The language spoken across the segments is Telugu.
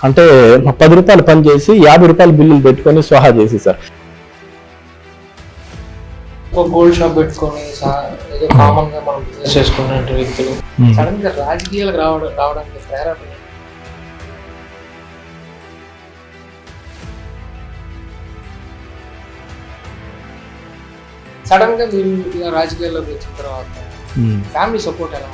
అంటే పది రూపాయలు పని చేసి యాభై రూపాయల బిల్లులు పెట్టుకొని స్వాహా చేసేసారు ఒక గోల్డ్ షాప్ పెట్టుకొని ఏదో కామన్గా మనం బిజినెస్ చేసుకునే వ్యక్తులు. Hmm. సడన్గా రాజకీయాలకు రావడం రావడానికి ప్రేరణ సడన్గా మీరు రాజకీయాల్లోకి వచ్చిన తర్వాత. ఫ్యామిలీ సపోర్ట్ ఎలా?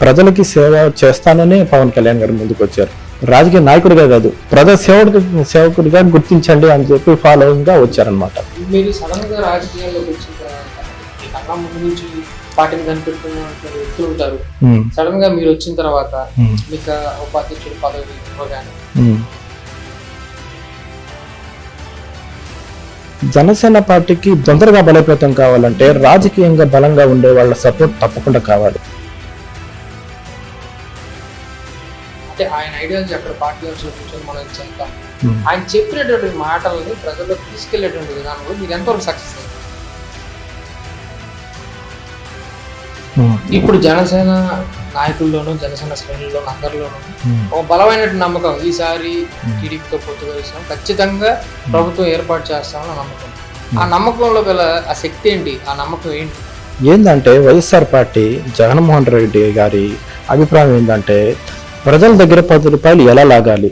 ప్రజలకి సేవ చేస్తానని పవన్ కళ్యాణ్ గారు ముందుకు వచ్చారు రాజకీయ నాయకుడిగా కాదు ప్రజా సేవకుడు సేవకుడిగా గుర్తించండి అని చెప్పి ఫాలోయింగ్గా వచ్చారనమాట మీరు సడన్గా రాజకీయాల్లోకి వచ్చిన తర్వాత మీకన్నా ముందు నుంచి పార్టీని కనిపెట్టుకున్న వ్యక్తులు ఉంటారు. సడన్గా మీరు వచ్చిన తర్వాత మీకు ఉపాధ్యక్షుడు పదవి ఇవ్వగానే జనసేన పార్టీకి తొందరగా బలోపేతం కావాలంటే రాజకీయంగా బలంగా ఉండే వాళ్ళ సపోర్ట్ తప్పకుండా కావాలి. అంటే ఆయన ఐడియాలజీ అక్కడ పార్టీలో చూపించుకొని మనం చేద్దాం ఆయన చెప్పినటువంటి మాటలని ప్రజల్లోకి తీసుకెళ్ళేటువంటి విధానంలో మీరు ఎంతవరకు సక్సెస్ అయ్యారు? ఇప్పుడు జనసేన నాయకుల్లోనూ జనసేన శ్రేణుల్లోనూ అందరిలోనూ ఒక బలమైనటువంటి నమ్మకం. ఈసారి టీడీపీతో పొత్తు కలిసాం ఖచ్చితంగా ప్రభుత్వం ఏర్పాటు చేస్తామని నమ్మకం. ఆ నమ్మకంలో గల ఆ శక్తి ఏంటి? ఆ నమ్మకం ఏంటి? ఏంటంటే వైఎస్ఆర్ పార్టీ జగన్మోహన్ రెడ్డి గారి అభిప్రాయం ఏంటంటే ప్రజల దగ్గర పది రూపాయలు ఎలా లాగాలి?